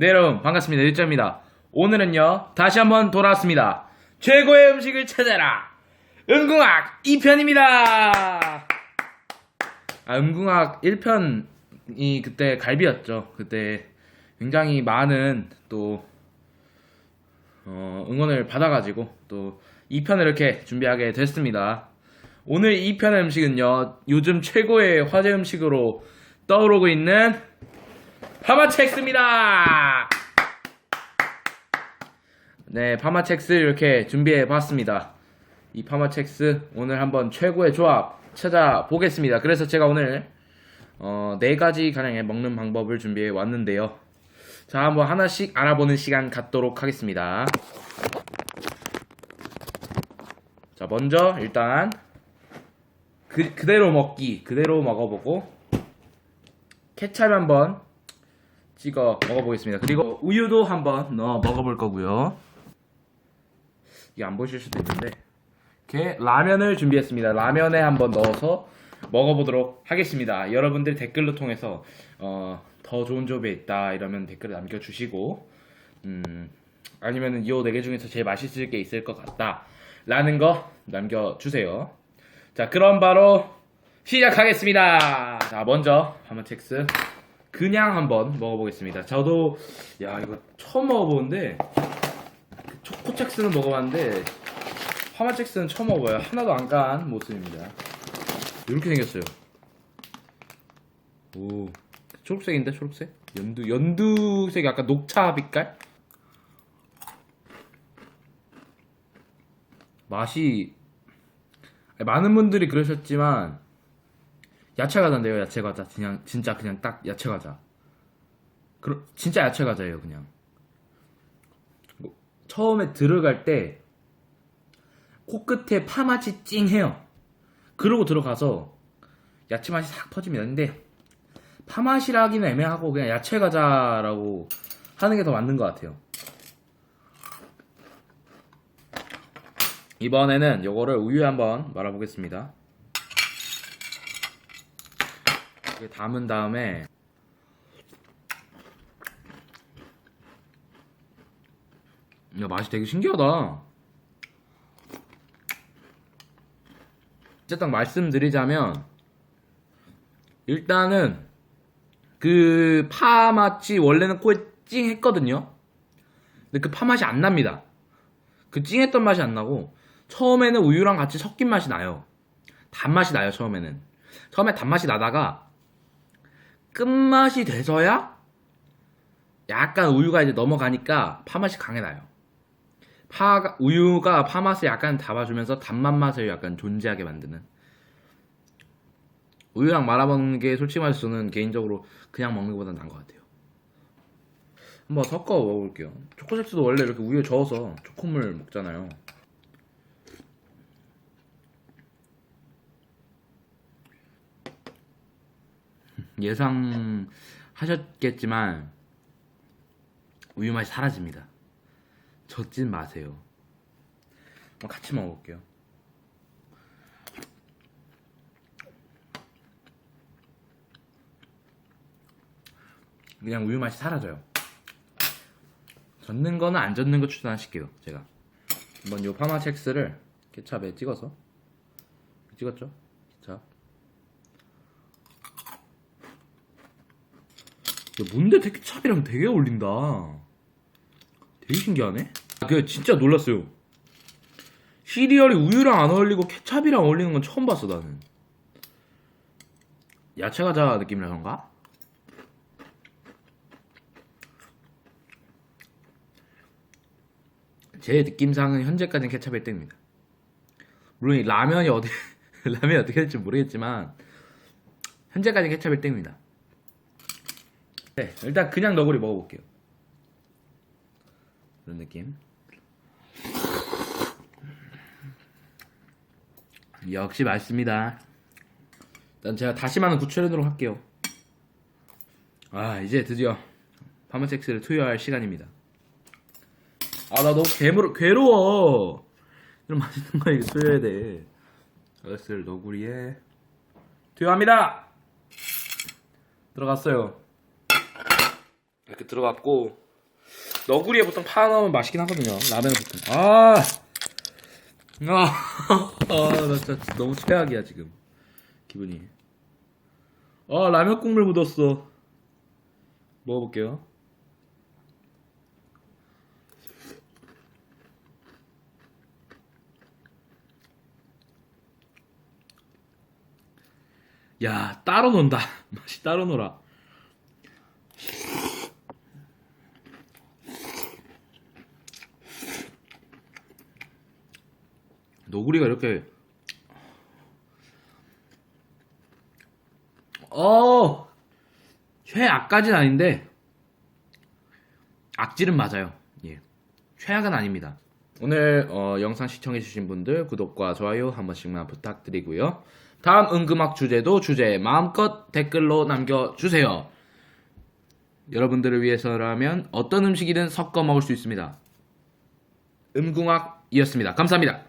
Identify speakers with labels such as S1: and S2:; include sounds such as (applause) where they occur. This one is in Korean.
S1: 네 여러분 반갑습니다. 일자입니다. 오늘은요 다시 한번 돌아왔습니다. 최고의 음식을 찾아라. 음궁학 2편입니다. 아 음궁학 1편이 그때 갈비였죠. 그때 굉장히 많은 또 어, 응원을 받아가지고 또 2편을 이렇게 준비하게 됐습니다. 오늘 2편의 음식은요 요즘 최고의 화제 음식으로 떠오르고 있는 파마첵스입니다. 네, 파마첵스 이렇게 준비해 봤습니다. 이 파마첵스 오늘 한번 최고의 조합 찾아보겠습니다. 그래서 제가 오늘 어, 네 가지 가량의 먹는 방법을 준비해 왔는데요. 자, 한번 하나씩 알아보는 시간 갖도록 하겠습니다. 자, 먼저 일단 그, 그대로 먹기, 그대로 먹어보고 케찹 한번 찍어 먹어보겠습니다. 그리고 우유도 한번 넣어 먹어볼 거고요. 이게 안 보실 수도 있는데 이렇게 라면을 준비했습니다. 라면에 한번 넣어서 먹어보도록 하겠습니다. 여러분들 댓글로 통해서 어, 더 좋은 조합에 있다 이러면 댓글 남겨주시고 음, 아니면은 이네개 중에서 제일 맛있을 게 있을 것 같다 라는 거 남겨주세요. 자 그럼 바로 시작하겠습니다. 자 먼저 하마첵스 그냥 한번 먹어보겠습니다. 저도 야 이거 처음 먹어보는데 그 초코첵스는 먹어봤는데 파마첵스는 처음 먹어봐요. 하나도 안 깐 모습입니다. 이렇게 생겼어요. 오 초록색인데 초록색? 연두 연두색 약간 녹차 빛깔? 맛이 많은 분들이 그러셨지만 야채 과자인데요, 야채 과자. 그냥 진짜 그냥 딱 야채 과자. 그러, 진짜 야채 과자예요, 그냥. 뭐, 처음에 들어갈 때 코끝에 파맛이 찡해요. 그러고 들어가서 야채 맛이 싹 퍼집니다. 근데 파맛이라기는 애매하고 그냥 야채 과자라고 하는 게 더 맞는 것 같아요. 이번에는 요거를 우유에 한번 말아보겠습니다. 이렇게 담은 다음에 야 맛이 되게 신기하다. 딱 말씀드리자면 일단은 그 파 맛이 원래는 코에 찡했거든요. 근데 그 파 맛이 안 납니다. 그 찡했던 맛이 안 나고 처음에는 우유랑 같이 섞인 맛이 나요. 단맛이 나요 처음에는. 처음에 단맛이 나다가 끝맛이 돼서야 약간 우유가 이제 넘어가니까 파맛이 강해 나요. 파 우유가 파맛을 약간 잡아주면서 단맛 맛을 약간 존재하게 만드는. 우유랑 말아먹는 게 솔직히 말해서 저는 개인적으로 그냥 먹는 것보다 나은 것 같아요. 한번 섞어 먹어볼게요. 초코칩스도 원래 이렇게 우유에 저어서 초코물 먹잖아요. 예상하셨겠지만 우유 맛이 사라집니다. 젖진 마세요. 같이 먹어볼게요. 그냥 우유 맛이 사라져요. 젓는 거는 안 젓는 거 추천하실게요. 제가 한번 요 파마첵스를 케찹에 찍어서 찍었죠? 케찹. 야, 뭔데 케찹이랑 되게 어울린다. 되게 신기하네. 그 진짜 놀랐어요. 시리얼이 우유랑 안 어울리고 케찹이랑 어울리는 건 처음 봤어 나는. 야채 과자 느낌이라 그런가? 제 느낌상은 현재까지는 케찹 1등입니다. 물론 이 라면이 어디 (laughs) 라면이 어떻게 될지 모르겠지만 현재까지는 케찹 1등입니다. 네, 일단 그냥 너구리 먹어볼게요. 이런 느낌. 역시 맛있습니다. 일단 제가 다시마는 구출해놓도록 할게요. 아 이제 드디어 파마첵스를 투여할 시간입니다. 아 나 너무 괴물, 괴로워. 이런 맛있는 거 이거 투여해야 돼. 어스를 너구리에 투여합니다. 들어갔어요. 이렇게 들어갔고 너구리에 보통 파 넣으면 맛있긴 하거든요. 라면에 보통. 아, 아, (laughs) 아, 나 진짜 너무 최악이야 지금 기분이. 아, 라면 국물 묻었어. 먹어볼게요. 야, 따로 논다. (laughs) 맛이 따로 놀아. 노구리가 이렇게 어 최악까진 아닌데 악질은 맞아요. 예. 최악은 아닙니다. 오늘 어, 영상 시청해주신 분들 구독과 좋아요 한 번씩만 부탁드리고요. 다음 은금학 주제도 주제 마음껏 댓글로 남겨주세요. 여러분들을 위해서라면 어떤 음식이든 섞어 먹을 수 있습니다. 음궁학이었습니다. 감사합니다